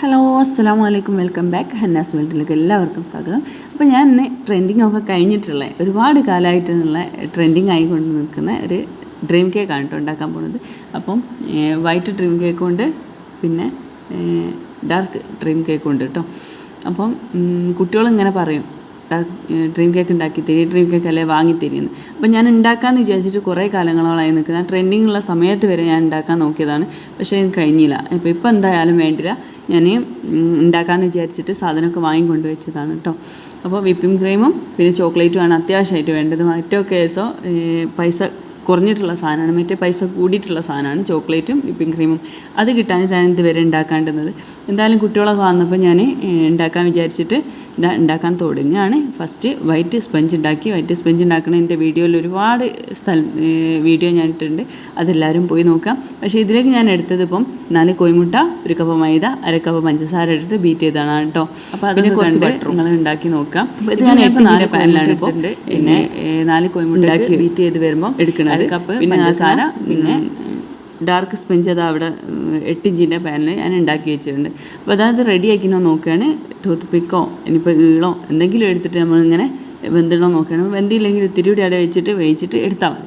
Hello അസ്സാം വലൈക്കും welcome back Hannas വേൾഡിലേക്ക് എല്ലാവർക്കും സ്വാഗതം. അപ്പോൾ ഞാൻ ഇന്ന് ട്രെൻഡിങ് ഒക്കെ കഴിഞ്ഞിട്ടുള്ള ഒരുപാട് കാലമായിട്ടുള്ള ട്രെൻഡിങ് ആയിക്കൊണ്ട് നിൽക്കുന്ന ഒരു ഡ്രീം കേക്കാണ് കേട്ടോ ഉണ്ടാക്കാൻ പോകുന്നത് അപ്പം വൈറ്റ് ഡ്രീം കേക്ക് ഉണ്ട് പിന്നെ ഡാർക്ക് ഡ്രീം കേക്ക് ഉണ്ട് കേട്ടോ അപ്പം കുട്ടികളിങ്ങനെ പറയും ഡ്രീം കേക്ക് ഉണ്ടാക്കി തരി ഡ്രീം കേക്ക് അല്ലേ വാങ്ങി തരിയെന്ന് അപ്പം ഞാൻ ഉണ്ടാക്കാമെന്ന് വിചാരിച്ചിട്ട് കുറേ കാലങ്ങളോളായി നിൽക്കുന്ന ട്രെൻഡിങ് ഉള്ള സമയത്ത് വരെ ഞാൻ ഉണ്ടാക്കാൻ നോക്കിയതാണ്. പക്ഷേ എനിക്ക് കഴിഞ്ഞില്ല. അപ്പോൾ ഇപ്പോൾ എന്തായാലും വേണ്ടില്ല. ഞാൻ ഉണ്ടാക്കാമെന്ന് വിചാരിച്ചിട്ട് സാധനമൊക്കെ വാങ്ങിക്കൊണ്ട് വെച്ചതാണ് കേട്ടോ. അപ്പോൾ വിപ്പിംഗ് ക്രീമും പിന്നെ ചോക്ലേറ്റുമാണ് അത്യാവശ്യമായിട്ട് വേണ്ടത്. മറ്റോ കേസോ പൈസ കുറഞ്ഞിട്ടുള്ള സാധനമാണ്. മറ്റേ പൈസ കൂടിയിട്ടുള്ള സാധനമാണ്. ചോക്ലേറ്റും വിപ്പിംഗ് ക്രീമും. അത് കിട്ടാനിട്ടാണ് ഇതുവരെ ഉണ്ടാക്കേണ്ടത് എന്തായാലും കുട്ടികളൊക്കെ വന്നപ്പോൾ ഞാൻ ഉണ്ടാക്കാൻ വിചാരിച്ചിട്ട് ഇതാ ഉണ്ടാക്കാൻ തുടങ്ങുകയാണ്. ഫസ്റ്റ് വൈറ്റ് സ്പഞ്ച് ഉണ്ടാക്കി. വൈറ്റ് സ്പഞ്ച് ഉണ്ടാക്കണ എന്റെ വീഡിയോയിൽ ഒരുപാട് സ്ഥല വീഡിയോ ഞാൻ ഇട്ടിട്ടുണ്ട്. അതെല്ലാവരും പോയി നോക്കാം. പക്ഷേ ഇതിലേക്ക് ഞാൻ എടുത്തത് ഇപ്പം നാല് കോയിമുട്ട ഒരു കപ്പ് മൈദ അര കപ്പ് പഞ്ചസാര ഇട്ടിട്ട് ബീറ്റ് ചെയ്താണ് കേട്ടോ. അപ്പോൾ അതിനെ കുറച്ച് നിങ്ങൾ ഉണ്ടാക്കി നോക്കാം. ഇത് ഞാൻ ഇപ്പോൾ നാല് പാനിലാണ് ഇപ്പോൾ പിന്നെ നാല് കോയിമുട്ട ബീറ്റ് ചെയ്ത് വരുമ്പോൾ എടുക്കണം. കപ്പ് പഞ്ചസാര പിന്നെ ഡാർക്ക് സ്പഞ്ച് അത് അവിടെ എട്ട് ഇഞ്ചിന്റെ പാനിൽ ഞാൻ ഉണ്ടാക്കി വെച്ചിട്ടുണ്ട്. അപ്പോൾ അതായത് റെഡി ആക്കിനോ നോക്കുകയാണ്. ടൂത്ത് പിക്കോ ഇനിയിപ്പോൾ ഈളോ എന്തെങ്കിലും എടുത്തിട്ട് നമ്മളിങ്ങനെ വെന്തിടണോ നോക്കുകയാണ്. വെന്തില്ലെങ്കിൽ ഇത്തിരി കൂടി അവിടെ വെച്ചിട്ട് വേവിച്ചിട്ട് എടുത്താൽ മതി.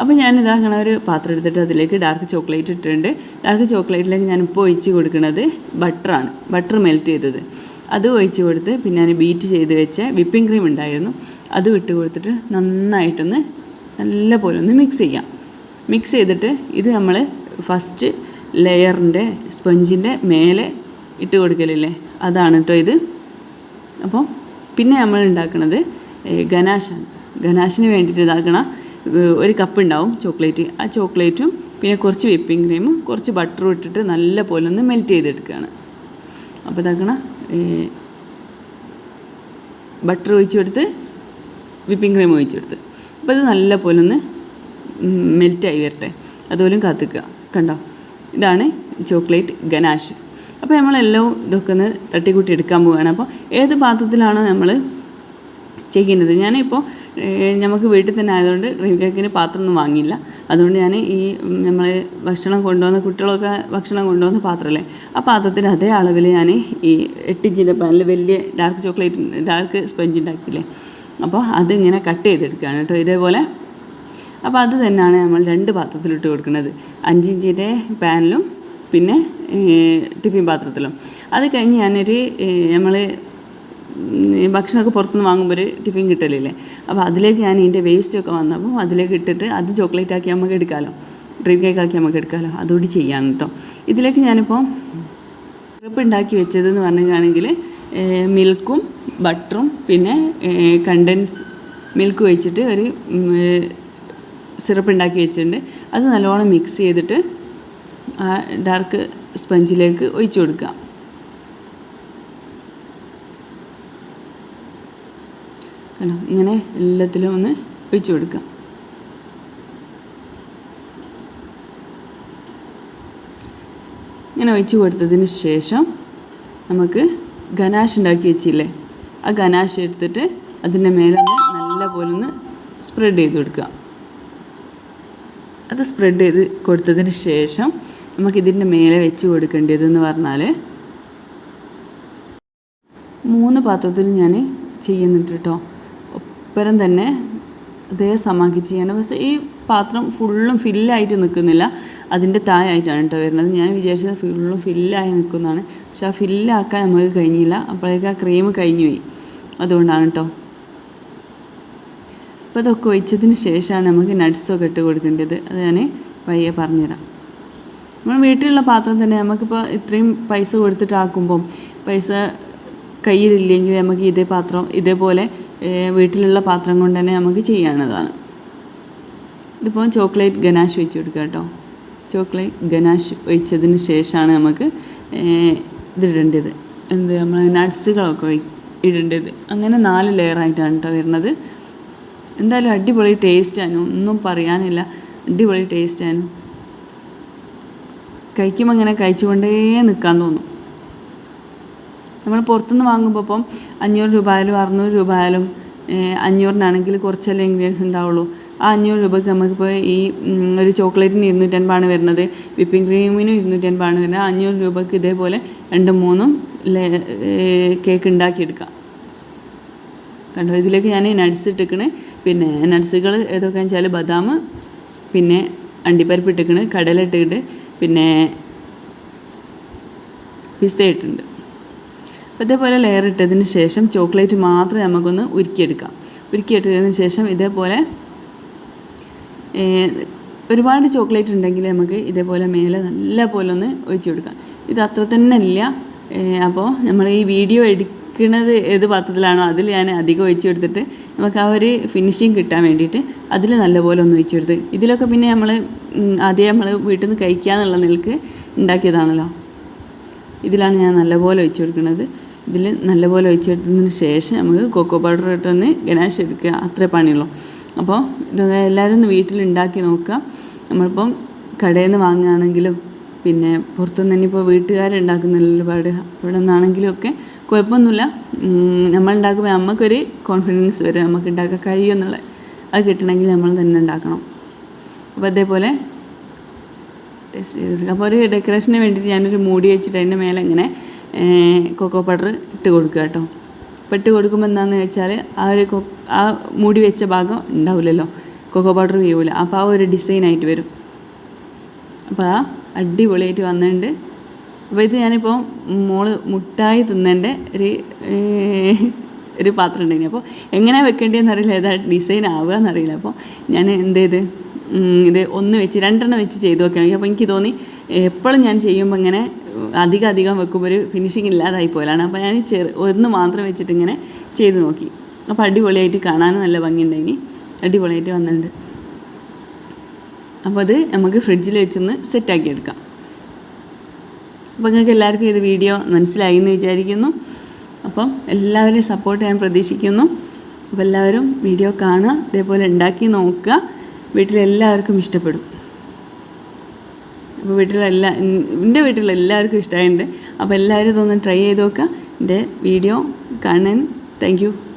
അപ്പോൾ ഞാൻ ഇതാക്കണ ഒരു പാത്രം എടുത്തിട്ട് അതിലേക്ക് ഡാർക്ക് ചോക്ലേറ്റ് ഇട്ടിട്ടുണ്ട്. ഡാർക്ക് ചോക്ലേറ്റിലേക്ക് ഞാൻ ഇപ്പോൾ ഒഴിച്ച് കൊടുക്കുന്നത് ബട്ടറാണ് ബട്ടർ മെൽറ്റ് ചെയ്തത്. അത് ഒഴിച്ച് കൊടുത്ത് പിന്നെ ഞാൻ ബീറ്റ് ചെയ്ത് വെച്ച വിപ്പിംഗ് ക്രീം ഉണ്ടായിരുന്നു. അത് ഇട്ട് കൊടുത്തിട്ട് നന്നായിട്ടൊന്ന് നല്ല പോലെ ഒന്ന് മിക്സ് ചെയ്യാം. മിക്സ് ചെയ്തിട്ട് ഇത് നമ്മൾ ഫസ്റ്റ് ലെയറിന്റെ സ്പഞ്ചിന്റെ മേലെ ഇട്ട് കൊടുക്കലില്ലേ? അതാണ് കേട്ടോ ഇത്. അപ്പോൾ പിന്നെ നമ്മൾ ഉണ്ടാക്കുന്നത് ഗനാഷാണ് ഗനാഷിന് വേണ്ടിയിട്ട് ഇതാക്കണ ഒരു കപ്പ് ഉണ്ടാവും ചോക്ലേറ്റ് ആ ചോക്ലേറ്റും പിന്നെ കുറച്ച് വിപ്പിംഗ് ക്രീമും കുറച്ച് ബട്ടറും ഇട്ടിട്ട് നല്ല പോലെ ഒന്ന് മെൽറ്റ് ചെയ്തെടുക്കുകയാണ് അപ്പോൾ ഇതാക്കണ ബട്ടർ ഒഴിച്ചു കൊടുത്ത് വിപ്പിംഗ് ക്രീം ഒഴിച്ചു കൊടുത്ത്. അപ്പോൾ ഇത് നല്ല പോലെ ഒന്ന് മെൽറ്റായി വരട്ടെ. അതുപോലും കാത്തിക്കുക. കണ്ടോ? ഇതാണ് ചോക്ലേറ്റ് ഗനാഷ്. അപ്പോൾ നമ്മളെല്ലാം ഇതൊക്കെ ഒന്ന് തട്ടിക്കൂട്ടി എടുക്കാൻ പോവുകയാണ് അപ്പോൾ ഏത് പാത്രത്തിലാണോ നമ്മൾ ചെയ്യുന്നത് ഞാനിപ്പോൾ നമുക്ക് വീട്ടിൽ തന്നെ ആയതുകൊണ്ട് ഡ്രീം കേക്കിന് പാത്രമൊന്നും വാങ്ങിയില്ല. അതുകൊണ്ട് ഞാൻ ഈ നമ്മൾ ഭക്ഷണം കൊണ്ടുവന്ന കുട്ടികളൊക്കെ ഭക്ഷണം കൊണ്ടുവന്ന പാത്രമല്ലേ ആ പാത്രത്തിന് അതേ അളവിൽ ഞാൻ ഈ എട്ടിഞ്ചിന്റെ പാനിൽ വലിയ ഡാർക്ക് ചോക്ലേറ്റ് ഡാർക്ക് സ്പഞ്ച് ഉണ്ടാക്കിയില്ലേ? അപ്പോൾ അതിങ്ങനെ കട്ട് ചെയ്തെടുക്കുകയാണ് കേട്ടോ ഇതേപോലെ അപ്പോൾ അത് തന്നെയാണ് നമ്മൾ രണ്ട് പാത്രത്തിലിട്ട് കൊടുക്കുന്നത് അഞ്ചിഞ്ചിന്റെ പാനിലും പിന്നെ ടിഫിൻ പാത്രത്തിലും അത് കഴിഞ്ഞ് ഞാനൊരു നമ്മൾ ഭക്ഷണമൊക്കെ പുറത്തുനിന്ന് വാങ്ങുമ്പോൾ ഒരു ടിഫിൻ കിട്ടലില്ലേ അപ്പോൾ അതിലേക്ക് ഞാൻ ഇതിന്റെ വേസ്റ്റൊക്കെ വന്നപ്പോൾ അതിലേക്ക് ഇട്ടിട്ട് അത് ചോക്ലേറ്റ് ആക്കി നമുക്ക് എടുക്കാമല്ലോ ഡ്രീം കേക്ക് ആക്കി നമുക്ക് എടുക്കാമല്ലോ അതുകൂടി ചെയ്യാൻ കേട്ടോ ഇതിലേക്ക് ഞാനിപ്പോൾ സിറപ്പ് ഉണ്ടാക്കി വെച്ചതെന്ന് പറഞ്ഞാണെങ്കിൽ മിൽക്കും ബട്ടറും പിന്നെ കണ്ടൻസ് മിൽക്ക് വെച്ചിട്ട് ഒരു സിറപ്പ് ഉണ്ടാക്കി വെച്ചിട്ടുണ്ട്. അത് നല്ലോണം മിക്സ് ചെയ്തിട്ട് ആ ഡാർക്ക് സ്പഞ്ചിലേക്ക് ഒഴിച്ചു കൊടുക്കുക. കണ്ടോ? ഇങ്ങനെ എല്ലാത്തിലും ഒന്ന് ഒഴിച്ചു കൊടുക്കുക. ഇങ്ങനെ ഒഴിച്ചു കൊടുത്തതിന് ശേഷം നമുക്ക് ഗനാഷ് ഉണ്ടാക്കി വെച്ചില്ലേ? ആ ഗനാശ എടുത്തിട്ട് അതിന്റെ മേലെ നല്ല പോലെ ഒന്ന് സ്പ്രെഡ് ചെയ്ത് കൊടുക്കുക. അത് സ്പ്രെഡ് ചെയ്ത് കൊടുത്തതിന് ശേഷം നമുക്കിതിന്റെ മേലെ വെച്ച് കൊടുക്കേണ്ടതെന്ന് പറഞ്ഞാൽ മൂന്ന് പാത്രത്തിൽ ഞാൻ ചെയ്യുന്നുണ്ട് കേട്ടോ. ഒപ്പരം തന്നെ അതേ സമാക്കി ചെയ്യണം. പക്ഷേ ഈ പാത്രം ഫുള്ളും ഫില്ലായിട്ട് നിൽക്കുന്നില്ല. അതിന്റെ താഴായിട്ടാണ് കേട്ടോ വരുന്നത്. ഞാൻ വിചാരിച്ചത് ഫുള്ളും ഫില്ലായി നിൽക്കുന്നതാണ്. പക്ഷെ ആ ഫില്ലാക്കാൻ നമുക്ക് കഴിഞ്ഞില്ല. അപ്പോഴേക്ക് ആ ക്രീം കഴിഞ്ഞു പോയി. അതുകൊണ്ടാണ് കേട്ടോ. അപ്പോൾ അതൊക്കെ ഒഴിച്ചതിന് ശേഷമാണ് നമുക്ക് നട്ട്സൊക്കെ ഇട്ട് കൊടുക്കേണ്ടത്. അത് ഞാൻ വയ്യെ പറഞ്ഞുതരാം. നമ്മൾ വീട്ടിലുള്ള പാത്രം തന്നെ നമുക്കിപ്പോൾ ഇത്രയും പൈസ കൊടുത്തിട്ടാക്കുമ്പം പൈസ കയ്യിലില്ലെങ്കിൽ നമുക്ക് ഇതേ പാത്രം ഇതേപോലെ വീട്ടിലുള്ള പാത്രം കൊണ്ട് തന്നെ നമുക്ക് ചെയ്യാവുന്നതാണ്. ഇതിപ്പോൾ ചോക്ലേറ്റ് ഗനാഷ് ഒഴിച്ച് കൊടുക്കുക കേട്ടോ. ചോക്ലേറ്റ് ഗനാഷ് ഒഴിച്ചതിന് ശേഷമാണ് നമുക്ക് ഇതിടേണ്ടത്. എന്ത് നമ്മൾ നട്ട്സുകളൊക്കെ ഇടേണ്ടത്. അങ്ങനെ നാല് ലെയറായിട്ടാണ് കേട്ടോ വരുന്നത്. എന്തായാലും അടിപൊളി ടേസ്റ്റാണ് ഒന്നും പറയാനില്ല. അടിപൊളി ടേസ്റ്റാണ് കഴിക്കുമ്പോൾ അങ്ങനെ കഴിച്ചുകൊണ്ടേ നിൽക്കാൻ തോന്നും. നമ്മൾ പുറത്തുനിന്ന് വാങ്ങുമ്പോൾ ഇപ്പം അഞ്ഞൂറ് രൂപ ആയാലും അറുന്നൂറ് രൂപ ആയാലും അഞ്ഞൂറിനാണെങ്കിൽ കുറച്ചല്ലേ ഇൻഗ്രീഡിയൻസ് ഉണ്ടാവുള്ളൂ. ആ അഞ്ഞൂറ് രൂപയ്ക്ക് നമുക്കിപ്പോൾ ഈ ഒരു ചോക്ലേറ്റിന് ഇരുന്നൂറ്റൻപതാണ് വരുന്നത് വിപ്പിംഗ് ക്രീമിനും ഇരുന്നൂറ്റൻപതാണ് വരുന്നത്. അഞ്ഞൂറ് രൂപയ്ക്ക് ഇതേപോലെ രണ്ടും മൂന്നും കേക്ക് ഉണ്ടാക്കിയെടുക്കാം. കണ്ടോ? ഇതിലേക്ക് ഞാൻ നട്സ് ഇട്ടിക്കണ് പിന്നെ നട്സുകൾ ഏതൊക്കെയാണെന്ന് വെച്ചാൽ ബദാം പിന്നെ അണ്ടിപ്പരിപ്പ് ഇട്ടിക്കണ് കടല ഇട്ടിട്ട് പിന്നെ പിസ്ത ഇട്ടിട്ടുണ്ട്. ഇതേപോലെ ലെയർ ഇട്ടതിന് ശേഷം ചോക്ലേറ്റ് മാത്രം നമുക്കൊന്ന് ഉരുക്കിയെടുക്കാം. ഉരുക്കിയെടുത്തതിന് ശേഷം ഇതേപോലെ ഒരുപാട് ചോക്ലേറ്റ് ഉണ്ടെങ്കിൽ നമുക്ക് ഇതേപോലെ മേലെ നല്ല പോലെ ഒന്ന് ഒഴിച്ചു കൊടുക്കാം ഇത് അത്ര തന്നെ ഇല്ല. അപ്പോൾ നമ്മൾ ഈ വീഡിയോ എടുക്കുന്നത് ഏത് പാത്രത്തിലാണോ അതിൽ ഞാൻ അധികം ഒഴിച്ചു കൊടുത്തിട്ട് നമുക്ക് ആ ഒരു ഫിനിഷിങ് കിട്ടാൻ വേണ്ടിയിട്ട് അതിൽ നല്ലപോലെ ഒന്ന് ഒഴിച്ചു കൊടുത്ത് ഇതിലൊക്കെ പിന്നെ നമ്മൾ ആദ്യം നമ്മൾ വീട്ടിൽ നിന്ന് കഴിക്കുക എന്നുള്ള നിലയ്ക്ക് ഉണ്ടാക്കിയതാണല്ലോ. ഇതിലാണ് ഞാൻ നല്ലപോലെ ഒഴിച്ചു കൊടുക്കുന്നത് ഇതിൽ നല്ലപോലെ ഒഴിച്ചെടുത്തതിന് ശേഷം നമുക്ക് കൊക്കോ പൗഡർ ഇട്ടൊന്ന് ഗണാശ് എടുക്കുക. അത്രേ പണിയുള്ളൂ. അപ്പോൾ ഇത് എല്ലാവരും ഒന്ന് വീട്ടിലുണ്ടാക്കി നോക്കുക. നമ്മളിപ്പം കടയിൽ നിന്ന് വാങ്ങുകയാണെങ്കിലും പിന്നെ പുറത്തുനിന്ന് തന്നെ ഇപ്പോൾ വീട്ടുകാരുണ്ടാക്കുന്ന ഒരുപാട് ഇവിടെ നിന്നാണെങ്കിലും ഒക്കെ കുഴപ്പമൊന്നുമില്ല. നമ്മൾ ഉണ്ടാക്കുമ്പോൾ നമുക്കൊരു കോൺഫിഡൻസ് വരും. നമുക്ക് ഉണ്ടാക്കാൻ കഴിയുമെന്നുള്ള അത് കിട്ടണമെങ്കിൽ നമ്മൾ തന്നെ ഉണ്ടാക്കണം. അപ്പോൾ അതേപോലെ ടേസ്റ്റ് ചെയ്ത് അപ്പോൾ ഒരു ഡെക്കറേഷന് വേണ്ടിയിട്ട് ഞാനൊരു മൂടി വെച്ചിട്ട് അതിന്റെ മേലെ ഇങ്ങനെ കൊക്കോ പൗഡർ ഇട്ട് കൊടുക്കുക കേട്ടോ. അപ്പോൾ ഇട്ട് കൊടുക്കുമ്പോൾ എന്താണെന്ന് വെച്ചാൽ ആ ഒരു ആ മൂടി വെച്ച ഭാഗം ഉണ്ടാവില്ലല്ലോ കൊക്കോ പൗഡർ വീഴില്ല അപ്പോൾ ആ ഒരു ഡിസൈനായിട്ട് വരും. അപ്പോൾ ആ അടിപൊളിയായിട്ട് വന്നിട്ടുണ്ട്. അപ്പോൾ ഇത് ഞാനിപ്പോൾ മോൾ മുട്ടായി തിന്നേണ്ട ഒരു ഒരു പാത്രം ഉണ്ടായിന്. അപ്പോൾ എങ്ങനെയാണ് വെക്കേണ്ടതെന്ന് അറിയില്ല. ഏതാ ഡിസൈൻ ആവുക എന്നറിയില്ല അപ്പോൾ ഞാൻ എന്ത് ചെയ്ത് ഇത് ഒന്ന് വെച്ച് രണ്ടെണ്ണം വെച്ച് ചെയ്ത് നോക്കിയാൽ അപ്പോൾ എനിക്ക് തോന്നി എപ്പോഴും ഞാൻ ചെയ്യുമ്പോൾ ഇങ്ങനെ അധികം അധികം വെക്കുമ്പോൾ ഒരു ഫിനിഷിങ് ഇല്ലാതായി പോലാണ് അപ്പോൾ ഞാൻ ചെറു ഒന്ന് മാത്രം വെച്ചിട്ട് ഇങ്ങനെ ചെയ്ത് നോക്കി. അപ്പോൾ അടിപൊളിയായിട്ട് കാണാനും നല്ല ഭംഗിയുണ്ടായിനി. അടിപൊളിയായിട്ട് വന്നിട്ടുണ്ട്. അപ്പോൾ അത് നമുക്ക് ഫ്രിഡ്ജിൽ വെച്ചൊന്ന് സെറ്റാക്കി എടുക്കാം. അപ്പോൾ നിങ്ങൾക്ക് എല്ലാവർക്കും ഇത് വീഡിയോ മനസ്സിലായി എന്ന് വിചാരിക്കുന്നു. അപ്പം എല്ലാവരെയും സപ്പോർട്ട് ചെയ്യാൻ പ്രതീക്ഷിക്കുന്നു. അപ്പോൾ എല്ലാവരും വീഡിയോ കാണുക ഇതേപോലെ ഉണ്ടാക്കി നോക്കുക. വീട്ടിലെല്ലാവർക്കും ഇഷ്ടപ്പെടും. അപ്പോൾ വീട്ടിലെല്ലാ എന്റെ വീട്ടിലെല്ലാവർക്കും ഇഷ്ടമായിട്ടുണ്ട് അപ്പോൾ എല്ലാവരും ഇതൊന്ന് ട്രൈ ചെയ്ത് നോക്കുക എന്റെ വീഡിയോ കാണാൻ താങ്ക്